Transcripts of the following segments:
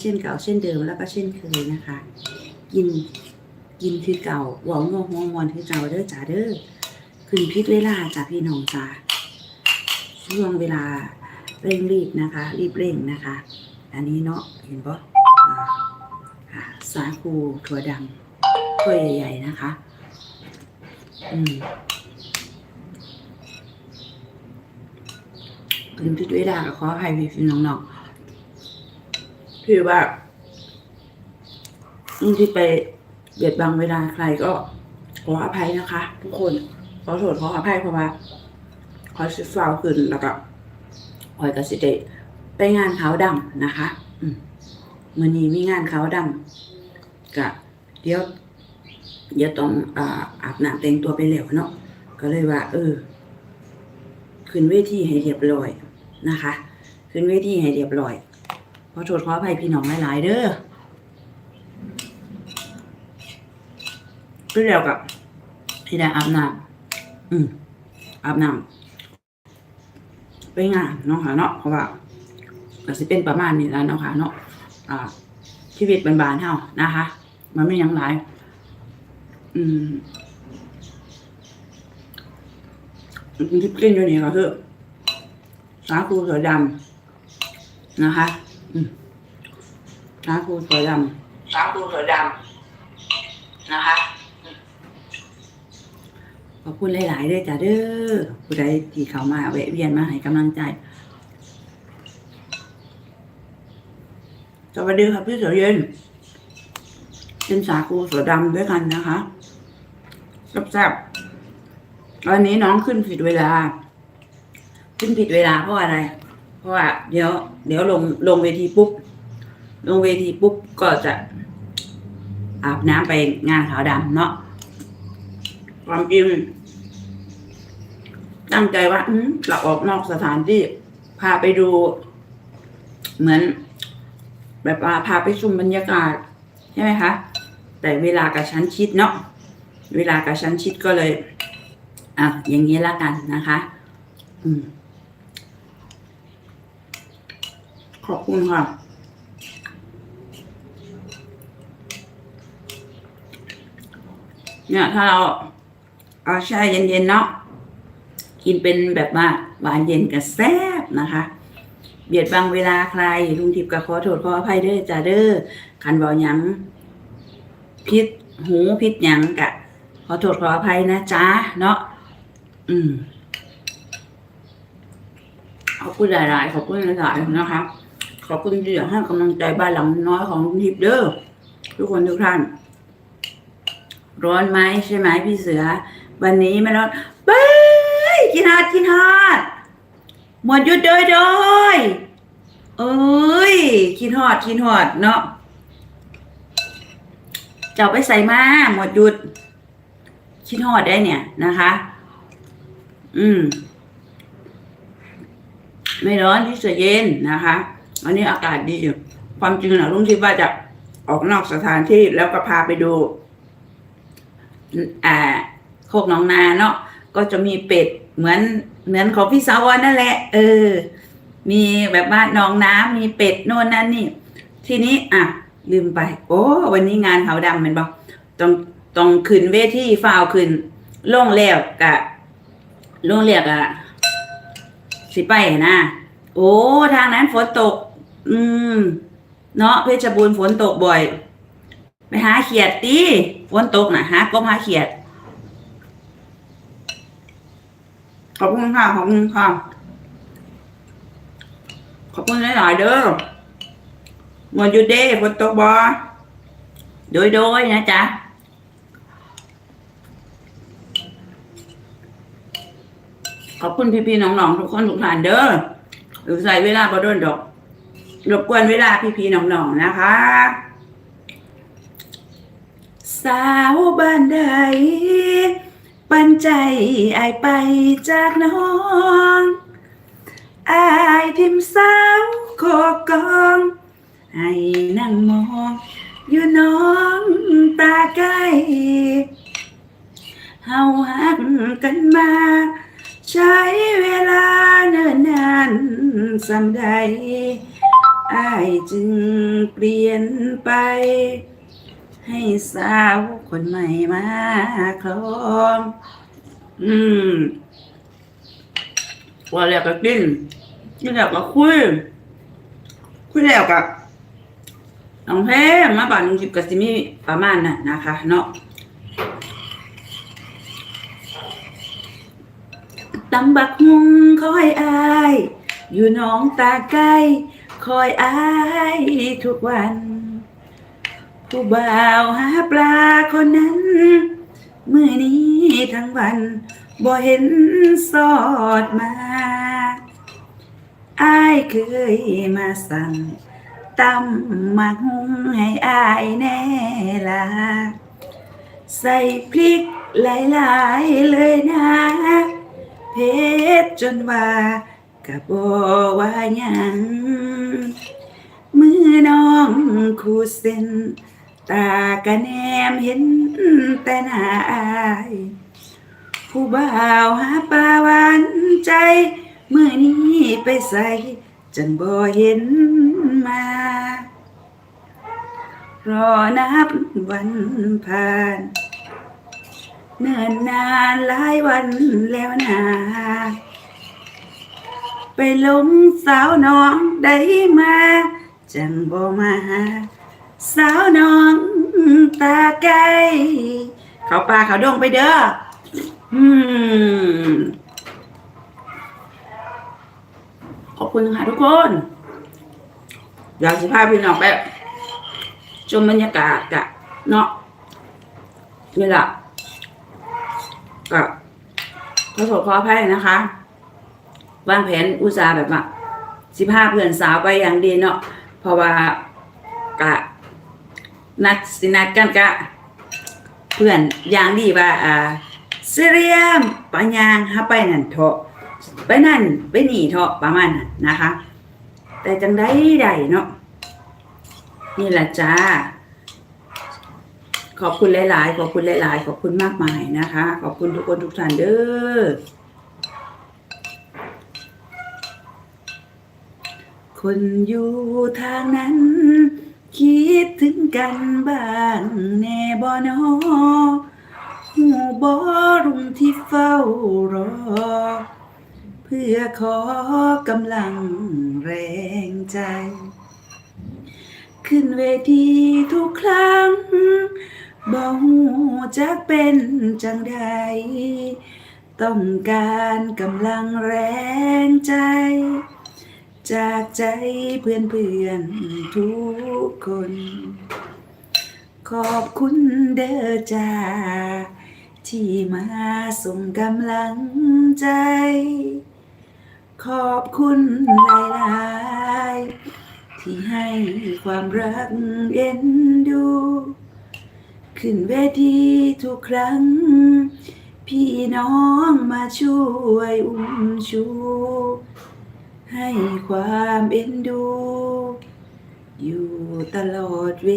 เช่นเก่าเช่นเดิมแล้วก็เช่นเคยนะคะ กินกินคือเก่าหวังงหัวมวนคือเก่าเด้อจ้าเด้อขึ้นพิษเวลาจ้าพี่น้องจ้าช่วงเวลาเร่งรีบนะคะ รีบเร่งนะคะ อันนี้เนาะเห็นปะอ่าอ่าสาคูถั่วดำถ้วยใหญ่ๆนะคะ อืมขึ้นพิษเวลาก็ขออภัยพี่ๆน้องๆ คือว่ายิ่งที่ไปเบียดบังเวลาใครก็ขออภัยนะคะ ทุกคนขอโทษขออภัยเพราะว่าขอสิฟาวขึ้นแล้วก็คอยกับสิเดไปงานขาวดำนะคะอืมื่อนี้มีงานขาวดำกะเดี๋ยวเดี๋ยวต้องอาอาบน้ำแต่งตัวไปแล้วเนาะก็เลยว่า เออ ขึ้นเวทีให้เรียบร้อยนะคะ ขึ้นเวทีให้เรียบร้อย ขอโทษขออภัยพี่น้องหลายๆเด้อคือเดียวกับที่ได้อาบน้ำอืมอาบน้ำไปงานเนาะค่ะเนาะเพราะว่าก็สิเป็นประมาณนี้แล้วเนาะค่ะเนาะอ่า ชีวิตบานๆเฮานะคะ มันไม่ยังหลาย อืมที่กินอยู่นี่ก็คือสาคูเสือดำนะคะ สาคูเสือดำสาคูเสือดำนะคะอืมขอบคุณหลาย ๆ ด้วยจ้ะเด้อผู้ใดที่เข้ามาแวะเวียนมาให้กำลังใจสวัสดีครับพี่เสือเย็นเป็นสาคูเสือดำด้วยกันนะคะแซ่บๆวันนี้น้องขึ้นผิดเวลา ขึ้นผิดเวลาเพราะอะไร เพราะว่าเดี๋ยว เดี๋ยวลงลงเวทีปุ๊บลงเวทีปุ๊บก็จะอาบน้ำไปงานขาวดำเนาะความจริงตั้งใจว่าเราออกนอกสถานที่พาไปดู เหมือน แบบว่าพาไปชมบรรยากาศ ใช่ไหมคะ แต่เวลากระชั้นชิดเนาะเวลากระชั้นชิดก็เลยอะอย่างนี้ละกันนะคะ อืม ขอบคุณค่ะเนี่ยถ้าเราเอาแช่เย็นๆเนาะกินเป็นแบบว่าหวานเย็นกับแซ่บนะคะ เบียดบังเวลาใครลุงทิพย์ก็ขอโทษขออภัยเด้อจ้าเด้อคันบอหยังพิษหูพิษหยังกะ ขอโทษขออภัยนะจ๊ะเนาะอืมขอบคุณหลายๆขอบคุณหลายๆนะคะ ขอบคุณที่ให้กำลังใจบ้านหลังน้อยของลุงทิพย์เด้อทุกคนทุกท่าน ร้อนไหมใช่ไหมพี่เสือ วันนี้ไม่ร้อนเบ้ยกินฮอดกินฮอดหมดยุดโดยโดยเอ้ยกินฮอดกินฮอดเนาะเจ้าไปใส่มาหมดหยุดคิดฮอดได้เนี่ยนะคะ อืม ไม่ร้อนที่เสือเย็นนะคะ วันนี้อากาศดีอยู่ความจริงนะลุงทิพย์ว่าจะออกนอกสถานที่แล้วก็พาไปดูอ่าโคกหนองนาเนาะก็จะมีเป็ดเหมือนเหมือนของพี่สาวนั่นแหละ เออ มีแบบว่าหนองน้ำมีเป็ดโน่นนั่นนี่ ทีนี้อะลืมไป โอ้วันนี้งานเขาดำแมันบอกต้องต้องขึ้นเวทีฟาวขึ้นล่งแล้วกะลงเรียกอะสิไปนะ โอ้ ทางนั้นฝนตก อืม เนาะเพชรบูรณ์ฝนตกบ่อย ไปหาเขียดตีฝนตกนะหากบหาเขียด ขอบคุณค่ะขอบคุณค่ะขอบคุณหลายๆเด้อหมดอยู่เด้ฝนตกบอโดยโดยนะจ๊ะขอบคุณพี่ๆน้องๆทุกคนทุกท่านเด้อหรือใส่เวลาบ่โดนดอก รบกวนเวลาพี่ๆน้องๆนะคะ สาวบ้านใด ปันใจอายไปจากน้องอายพิมสาวขอกองให้นั่งมองอยู่น้องตาใกล้เฮาหักกันมา ใช้เวลาเนิ่นนานสำใด อายจึงเปลี่ยนไป ให้สาวคนใหม่มาครองอืมว่าแล้วก็กินกินแล้วก็คุย คุยแล้วกับน้องแพงมาบ้านลุงจิบกับซิมีประมาณนั้นะคะ เนาะตำบักฮุงคอยอาย อยู่น้องตาไกล้ คอยอายทุกวัน ผู้บ่าวหาปลาคนนั้นมื่อนี้ทั้งวันบ่เห็นสอดมาอายเคยมาสั่งตำมาหุงให้อายแน่ละใส่พริกหลายๆเลยนะเผ็ดจนว่ากะบ่ว่ายัง คูเส้น ตากะแนมเห็นแต่หน้าอายผู้บ่าวหาปลาหวานใจเมื่อนี้ไปใส่จังบ่เห็นมา รอนับวันผ่าน เนิ่นนานหลายวันแล้วนาไปลงสาวน้องได้มา จังบ่มาหาสาวน้องตาไกลเขาปลาเขาดงไปเด้ออืมขอบคุณค่ะทุกคนอยากสิพาพี่น้องไปชมบรรยากาศกะเนาะนี่แหละก็ขอโทษขออภัยนะคะ วางแผนอุตสาห์แบบว่าสิพาเพื่อนสาวไปอย่างดีเนาะ เพราะว่ากะนัดสินัดกันกะ เพื่อนอย่างดีว่าอ่าเสเรียมปัญญางาไปนั่นเถอะไปนั่นไปนี่เถอะประมาณนั้นนะคะ แต่จังได้ใดเนาะนี่แหละจ้า ขอบคุณหลาย ๆ ขอบคุณหลาย ๆ ขอบคุณมากมายนะคะ ขอบคุณทุกคนทุกท่านเด้อ คนอยู่ทางนั้น คิดถึงกันบ้างแน่บ่นอหูบ่รุ่งที่เฝ้ารอ เพื่อขอกำลังแรงใจ ขึ้นเวทีทุกครั้งบ่หูจักเป็นจังใด ต้องการกำลังแรงใจ จากใจเพื่อนเพื่อนทุกคน ขอบคุณเด้อจ้าที่มาส่งกำลังใจ ขอบคุณหลายๆที่ให้ความรักเอ็นดู ขึ้นเวทีทุกครั้ง พี่น้องมาช่วยอุ้มชู ให้ความเอ็นดู อยู่ตลอดเว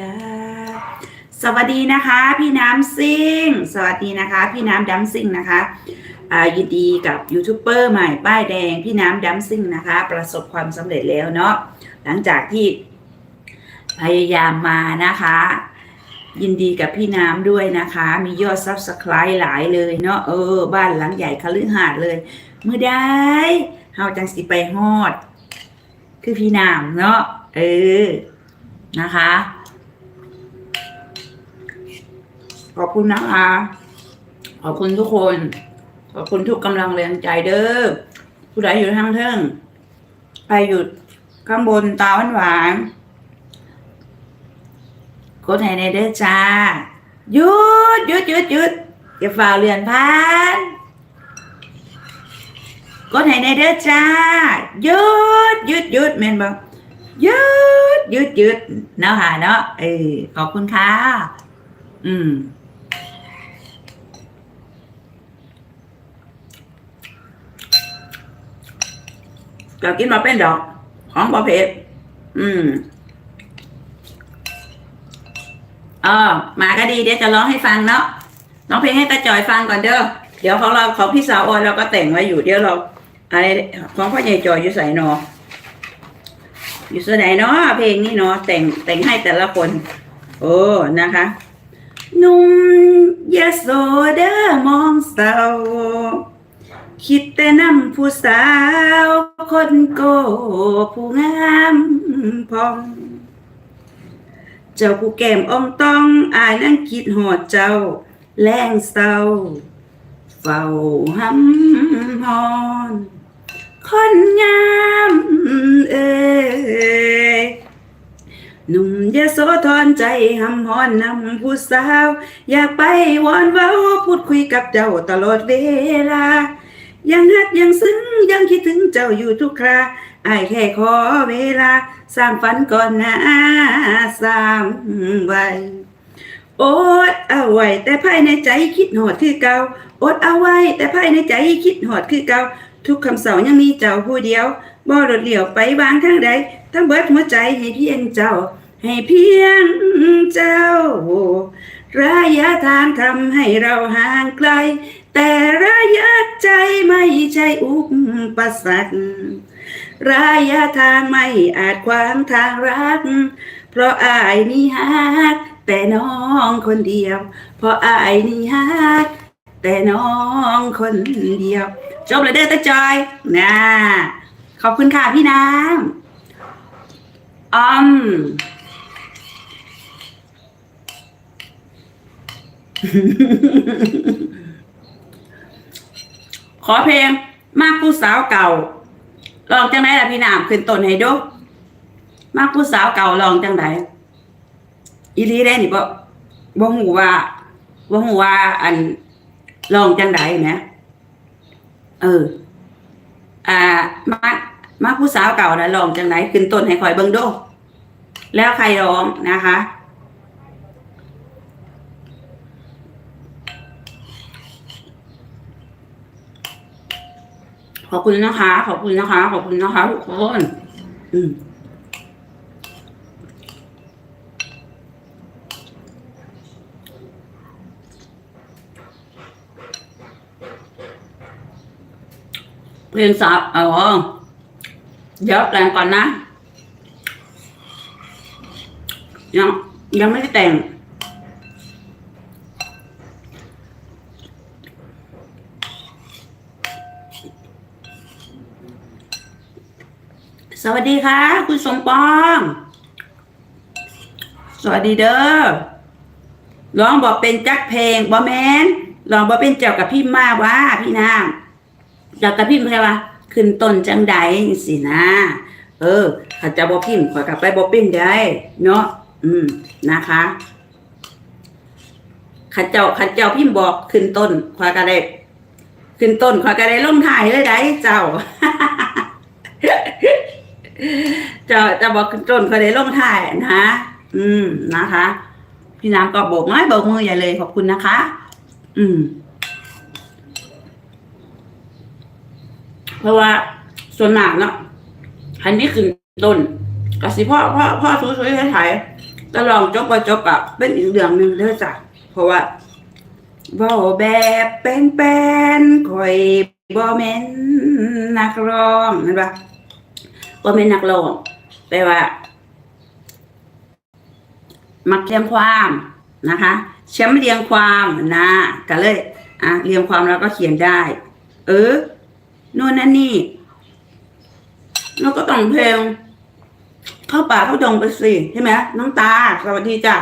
ลา สวัสดีนะคะ พี่น้ำซิ่ง สวัสดีนะคะ พี่น้ำดำซิ่งนะคะยินดีกับยูทูบเบอร์ใหม่ป้ายแดงพี่น้ำดำซิ่งนะคะ ประสบความสำเร็จแล้วเนาะหลังจากที่พยายามมานะคะ ยินดีกับพี่น้ำด้วยนะคะ มียอดซับสไคร b e หลายเลยเนาะเออ บ้านหลังใหญ่คฤหาสน์เลย เมื่อได้ เฮาจังสิไปฮอด คือพี่น้ำเนาะเออนะคะ ขอบคุณนะคะ ขอบคุณทุกคน ขอบคุณทุกกำลังแรงใจเด้อผู้ใดอยู่ทางเทิงไปอยู่ข้างบนตาหวานหวานกดให้ในเด้อจ้าหยุดหยุดหยุดหยุดอย่าฝ่าเรือนพัน กดให้ในเด้อจ้าหยุดหยุดหยุดแม่นบอกหยุดหยุดหยุดเนาะหาเนาะเออขอบคุณค่ะ อืมก็กินมาเป็นดอกของประเภทอืมเออมาก็ดีเดี๋ยวจะร้องให้ฟังเนาะร้องเพลงให้ตาจอยฟังก่อนเด้อเดี๋ยวของเราของพี่สาวออยเราก็แต่งไว้อยู่เดี๋ยวเรา อะไรของพ่อใหญ่จอยอยู่ใส่หนออยู่ส่วนไหนเนาะเพลงนี้เนาะแต่งแต่งให้แต่ละคน โอ้นะคะนุ่มยาโสเดอมองเศร้าคิดแต่นำผู้สาวคนโกผู้งามพอง เจ้าผู้แก้มอ่องต้องอายนั่งคิดหอดเจ้า แรงเศร้าเฝ้าห้ำหอน คนงามเอ้ยหนุ่มยโสธรใจหำหอนนำผู้สาว อยากไปวอนเว้าพูดคุยกับเจ้าตลอดเวลา ยังฮักยังซึ้งยังคิดถึงเจ้าอยู่ทุกคราอายแค่ขอเวลา สร้างฝันก่อนนะสร้างไว้อดเอาไว้ แต่ภายในใจคิดหอดคือเก่าอดเอาไว้ แต่ภายในใจคิดหอดคือเก่า ทุกคำเสายังมีเจ้าผู้เดียวบ่หลดเหลี่ยวไปวางทางใดทั้งเบิดหัวใจให้เพียงเจ้า ให้เพียงเจ้า ระยะทางทำให้เราห่างไกล แต่ระยะใจไม่ใช่อุปสรรคระยะทางไม่อาจขวางทางรัก เพราะอายนี่ฮักแต่น้องคนเดียว เพราะอายนี่ฮักแต่น้องคนเดียว จบเลยเด้อตาจอยนะขอบคุณค่ะพี่น้ำอืมขอเพลงมากผู้สาวเก่าลองจังไหนล่ะพี่น้ำขึ้นต้นให้ดูมากผู้สาวเก่าลองจังไหนอีหลีได้นี่บ่บ่หูว่าบ่หูว่าอันลองจังไดแหม เออ อ่ามามาผู้สาวเก่านะลองจังไหนขึ้นต้นให้คอยเบิ้งดูแล้วใครร้องนะคะ ขอบคุณนะคะ ขอบคุณนะคะ ขอบคุณนะคะทุกคน อืม เพลงสาวอ๋อเดี๋ยวแต่งก่อนนะ ยังยังไม่ได้แต่ง สวัสดีค่ะ คุณสมปอง สวัสดีเด้อร้องบอกเป็นจักเพลงบอแมนร้องบอกเป็นเจ้ากับพี่มาว่าพี่นาง เจ้ากับพี่ใช่ปะขึ้นต้นจังใดสินะ เออข้าจะบอพิมพ์ขอกลับไปบอกเป็นได้ เนาะอืมนะคะข้าเจ้าข้าเจ้าพิมพ์บอกขึ้นต้นขอยก็ได้ขึ้นต้นขอยก็ได้ลงถ่ายเลยได้เจ้าจะจะบอกขึ้นต้นก็ได้ลงถ่ายนะอืมนะคะ พี่น้ำก็โบกไม้โบกมือใหญ่เลยขอบคุณนะคะ อืม เพราะว่าส่วนมากเนาะอันนี้ขึ้นต้นกสิพ่อพ่อพ่อสวยๆถ่ายตลองจบก็จบอะเป็นอีกเรื่องหนึ่งเด้อจ้ะเพราะว่าเว่แบบเป็นๆคอยบ่แม่นนักร้องเห็นปะบ่แม่นนักร้องแปลว่า มักเรียงความนะคะแชมป์เรียงความนะก็เลย อะเรียงความแล้วก็เขียนได้ เออ นู่นนั่นนี่แล้วก็ต้องเพลง เข้าป่าเข้าดงไปสิใช่ไหมน้องตา สวัสดีจ้ะ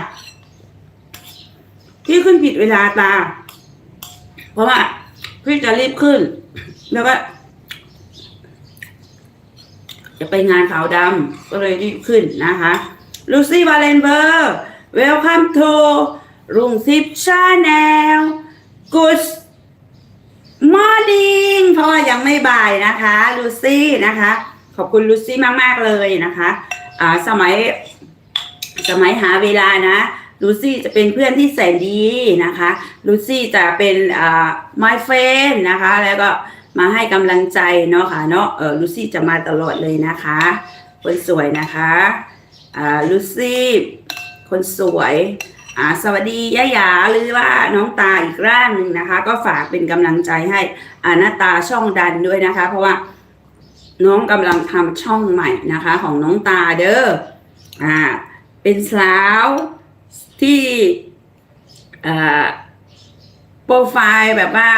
พี่ขึ้นผิดเวลาตา เพราะว่า พี่จะรีบขึ้น แล้วก็จะไปงานขาวดำก็เลยรีบขึ้นนะคะลูซี่วาเลนเบอร์ Welcome to รุ่งซิปชาแนล Good Morning เพราะว่ายังไม่บ่ายนะคะลูซี่นะคะ ขอบคุณลูซี่มากๆเลยนะคะอ่าสมัยสมัยหาเวลานะลูซี่จะเป็นเพื่อนที่แสนดีนะคะลูซี่จะเป็นอ่า my friend นะคะ แล้วก็มาให้กำลังใจเนาะค่ะเนาะเออลูซี่จะมาตลอดเลยนะคะคนสวยนะคะอ่าลูซี่คนสวย อ่าสวัสดีย่ายาหรือว่าน้องตาอีกร่างหนึ่งนะคะ ก็ฝากเป็นกำลังใจให้อาหน้าตาช่องดันด้วยนะคะ เพราะว่าน้องกำลังทำช่องใหม่นะคะ ของน้องตาเด้ออ่าเป็นสาวที่อ่าโปรไฟล์แบบว่า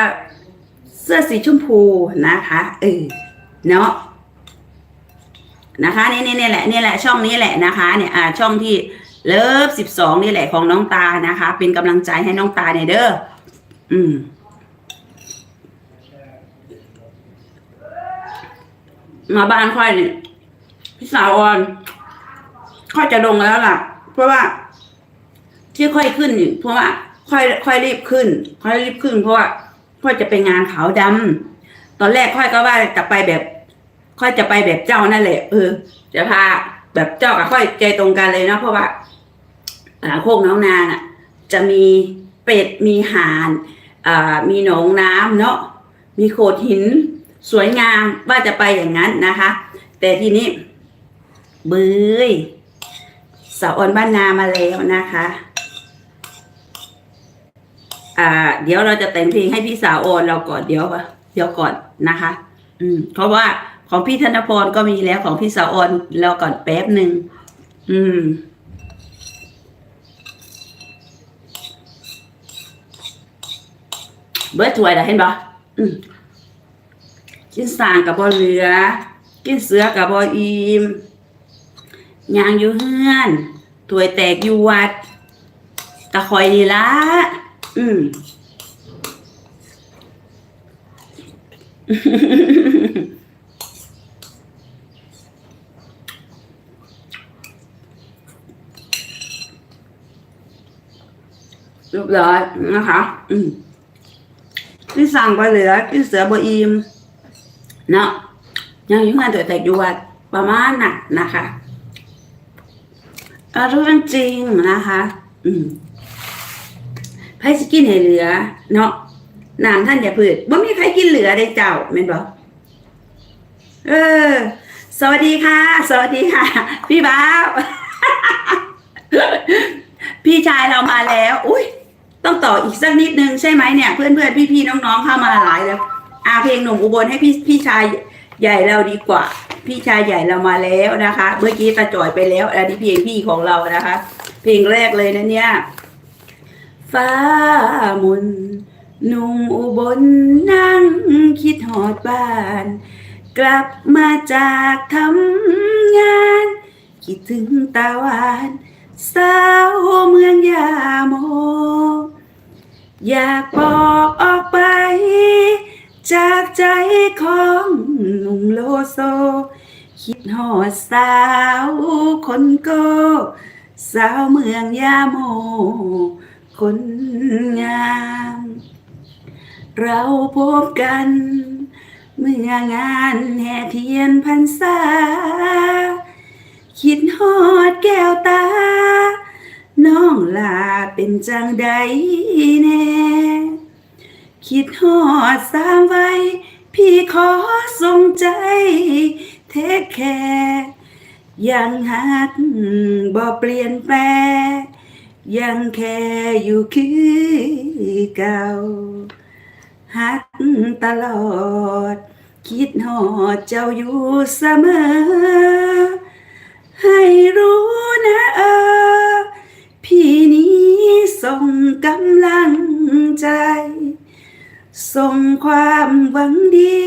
เสื้อสีชมพูนะคะเออเนาะนะคะนี่นี่นี่แหละนี่แหละช่องนี้แหละนะคะ เนี่ยอ่าช่องที่ เลิฟสิบสองนี่แหละของน้องตานะคะ เป็นกำลังใจให้น้องตาเนี่ยเด้ออืมมาบ้านค่อยเนี่ยพี่สาวออนค่อยจะลงแล้วล่ะ เพราะว่า ที่ค่อยขึ้นเพราะว่า ค่อยค่อยรีบขึ้น ค่อยรีบขึ้น เพราะว่าค่อยจะไปงานขาวดำตอนแรกค่อยก็ว่าจะไปแบบ ค่อยจะไปแบบเจ้านั่นแหละเออจะพาแบบเจ้ากับค่อยใจตรงกันเลยเนาะเพราะว่า โคกน้องนาน่ะจะมีเป็ดมีห่านอ่ามีหนองน้ำเนาะมีโขดหินสวยงามว่าจะไปอย่างนั้นนะคะ แต่ทีนี้เบยสาวออนบ้านนามาแล้วนะคะอ่า เดี๋ยวเราจะแต่งเพลงให้พี่สาวออนเราก่อนเดี๋ยวเดี๋ยวก่อนนะคะ อืม เพราะว่าของพี่ธนพรก็มีแล้วของพี่สาวออนเราก่อนแป๊บหนึ่งอืม เบิดถวยนะเห็นปะอืมกินสางกับบอเหลือ กินเสือกับบออีมยางอยู่เฮือนถวยแตกอยู่วัดตะคอยนี่ละอืมเรียบร้อยนะคะ อืม กินสั่งบอเหลือกินเสือบออีมเนาะยังอยู่งานตัวแต่อยู่วัดประมาณน่ะนะคะเรื่องจริงนะคะ อืมไพ่สกินให้เหลือ เนาะน้ำท่านอย่าพืชบ่มีใครกินเหลือได้เจ้าแม่นบ่เออ สวัสดีค่ะ สวัสดีค่ะ พี่บ้าวพี่ชายเรามาแล้ว อุ้ย ต้องต่ออีกสักนิดนึงใช่ไหมเนี่ยเพื่อนเพื่อนพี่พี่ๆน้องๆเข้ามาหลายแล้วอาเพลงหนุ่มอุบลให้พี่พี่ชายใหญ่เราดีกว่า พี่ชายใหญ่เรามาแล้วนะคะ เมื่อกี้ตาจ่อยไปแล้วอันนี้เพลงพี่ของเรานะคะ เพลงแรกเลยนะเนี่ยฟ้ามนหนุ่มอุบลนั่งคิดหอดบ้าน กลับมาจากทำงาน คิดถึงตาหวานสาวเมืองยาโม อยากบอกออกไป จากใจของหนุ่มโลโซ คิดหอดสาวคนโก สาวเมืองยาโม คนงาม เราพบกัน เมื่องานแห่เทียนพรรษา คิดหอดแก้วตา น้องลาเป็นจังใดแน่คิดหอดสามไว้ พี่ขอส่งใจ เทคแคร์ยังหักบ่เปลี่ยนแปลยังแค่อยู่คือเก่าหักตลอด คิดหอดเจ้าอยู่เสมอ ให้รู้นะเออ พี่นี้ส่งกำลังใจ ส่งความหวังดี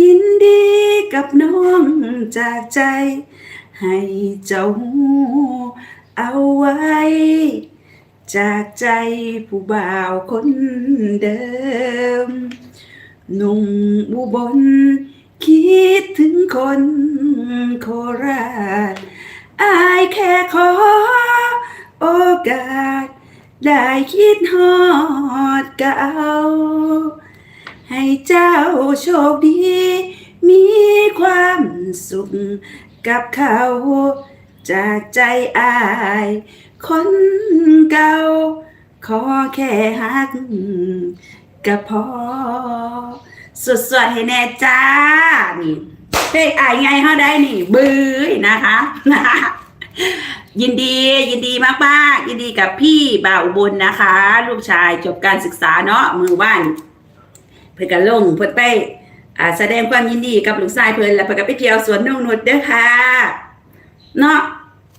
ยินดีกับน้องจากใจ ให้เจ้าเอาไว้ จากใจผู้บ่าวคนเดิม หนุ่มอุบลคิดถึงคนโคราชอายแค่ขอ โอกาส ได้คิดฮอดเก่า ให้เจ้าโชคดี มีความสุขกับเขา จากใจอาย คนเก่า ขอแค่หักก็พอสุดๆให้แน่จ้านี่เพลงอายไงเขาได้นี่บื้อนะคะ ยินดียินดีมากๆยินดีกับพี่บ่าวอุบลนะคะ ลูกชายจบการศึกษาเนาะมือว่าน เพื่อนกันลงเพื่อนไปอแสดงความยินดีกับลูกชายเพิ่อนแล้วเพิ่นก็ไปเที่ยวสวนนงนุชเด้อค่ะเนาะ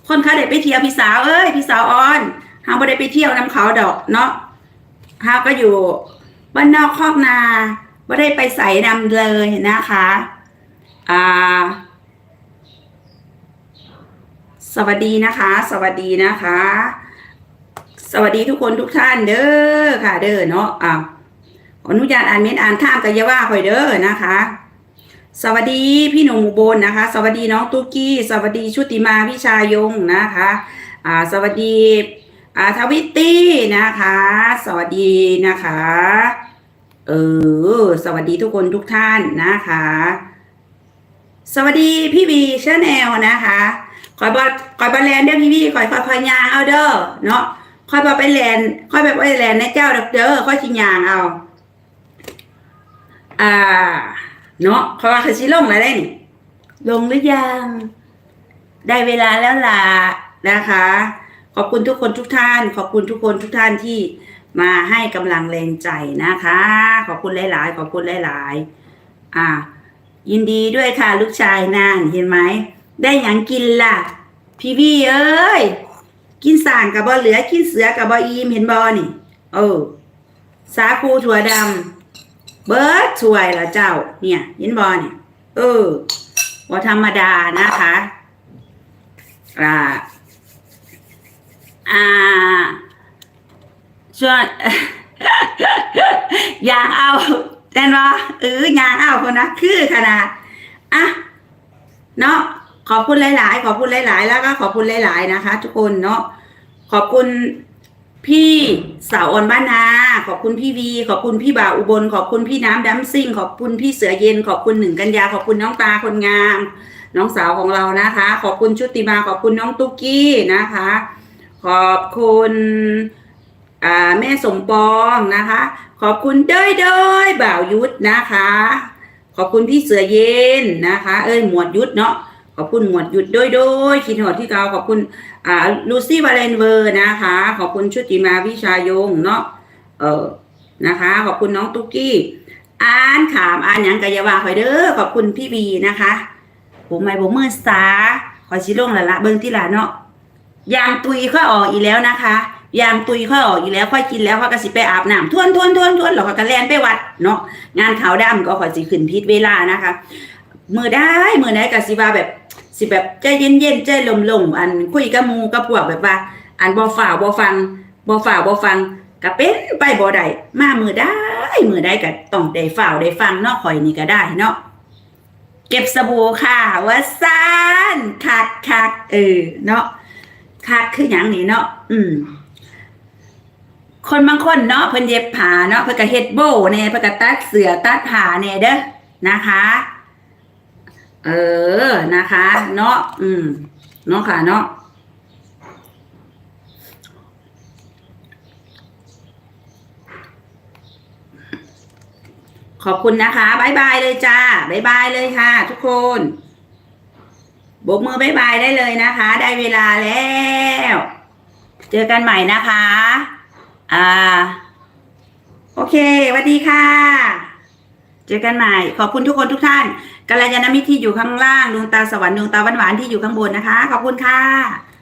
คนเขาได้ไปเที่ยวพี่สาวเอ้ยพี่สาวออนเฮาบ่ได้ไปเที่ยวนํเขาดอกเนาะเฮาก็อยู่บ้านนอกคอกนาบ่ได้ไปใส่นำเลยนะคะ อ่า สวัสดีนะคะ สวัสดีนะคะ สวัสดีทุกคนทุกท่านเด้อค่ะ เด้อเนาะอ่าขออนุญาตอ่านเม้นอ่านข้ามกันยาว่าคอยเด้อนะคะ สวัสดีพี่หนุ่มอุบลนะคะ สวัสดีน้องตุ๊กกี้ สวัสดีชุติมาพิชายงนะคะอ่าสวัสดีอ่าทวิตตี้นะคะ สวัสดีนะคะเออสวัสดีทุกคนทุกท่านนะคะ สวัสดีพี่บีชาแนลนะคะ คอยบอคอยบอแลนเด้อพี่บีคอยคอยคอยยางเอาเด้อเนาะคอยบอไปแลนคอยแบบไปแลนในเจ้าดอกเด้อคอยชิยางเอา อ่า เนาะคอยว่าคือสิลงแล้วได้นี่ลงหรือยัง ได้เวลาแล้วล่ะนะคะ ขอบคุณทุกคนทุกท่าน ขอบคุณทุกคนทุกท่านที่มาให้กำลังแรงใจนะคะ ขอบคุณหลาย ๆ ขอบคุณหลาย ๆ อ่า ยินดีด้วยค่ะ ลูกชายนานเห็นไหม ได้หยังกินล่ะ พี่วี่เอ้ย กินส่างกับบอเหลือ กินเสือกับบออีมเห็นบอนี่ เออ สาคูถั่วดำเบิร์ดช่วยละเจ้า เนี่ย เห็นบอเนี่ย เออว่าธรรมดานะคะอ่าอ่าช่วงอยางเอาแน่นว่าเออยางเอาคนนะคือขนาดอะเนาะ ขอบคุณหลาย ๆ ขอบคุณหลาย ๆ แล้วก็ขอบคุณหลาย ๆ นะคะ ทุกคนเนาะขอบคุณพี่สาวอ่อนบ้านนา ขอบคุณพี่วี ขอบคุณพี่บ่าวอุบล ขอบคุณพี่น้ำดัมซิ่ง ขอบคุณพี่เสือเย็น ขอบคุณหนึ่งกันยาขอบคุณน้องตาคนงาม น้องสาวของเรานะคะ ขอบคุณชุติมา ขอบคุณน้องตุ๊กกี้นะคะ ขอบคุณแม่สมปองนะคะ ขอบคุณเด้ยเด้ยบ่าวยุทธนะคะ ขอบคุณพี่เสือเย็นนะคะ เอ้ยหมวดยุทธเนาะ ขอบคุณหมวดยุทธด้วยด้วยคิดหอดที่เกาขอบคุณอ่าลูซี่วาเลนเวอร์นะคะ ขอบคุณชุติมาวิชายงเนาะเออนะคะ ขอบคุณน้องตุ๊กกี้อ่านขามอ่านหยังกะยาวาคอยเด้อขอบคุณพี่บีนะคะผมไม่ผมมือสาขอชิลงละละเบิ่งที่ละเนาะยางตุยค่อยออกอีกแล้วนะคะยางตุยค่อยออกอีกแล้วค่อยกินแล้วค่อยก็สิไปอาบน้ำทวนทวนทวนทวนแล้วก็กระแลนไปวัดเนาะงานขาวดำก็ขอยสิขึ้นพิษเวลานะคะ มือได้มือไหนก็สิว่าแบบ สิแบบใจเย็นเย็นๆใจลมลมๆอันคุยกับมูกับพวกแบบว่า อันบ่ฝ่าวบ่ฟังบ่ฝ่าวบ่ฟังก็เป็นไปบ่ได้มามือได้มือได้ก็ต้องได้ฝ่าวได้ฟังเนาะข่อยนี่ก็ได้เนาะเก็บสบู่ค่ะว่าซานคักคักเออเนาะคักคือหยังนี่เนาะอืมคนบางคนเนาะเพิ่นเย็บผ้าเนาะเพิ่นก็เฮ็ดโบแน่เพิ่นก็ตัดเสือตัดผ้าแน่เด้อนะคะ เออนะคะ เนาะอืมเนาะค่ะเนาะขอบคุณนะคะบายบายเลยจ้าบายบายเลยค่ะ ทุกคนโบกมือบายบายได้เลยนะคะ ได้เวลาแล้ว เจอกันใหม่นะคะ อ่า โอเคสวัสดีค่ะ เจอกันใหม่ ขอบคุณทุกคนทุกท่าน กัลยาณมิตรที่อยู่ข้างล่างดวงตาสวรรค์ดวงตาหวานๆที่อยู่ข้างบนนะคะ ขอบคุณค่ะ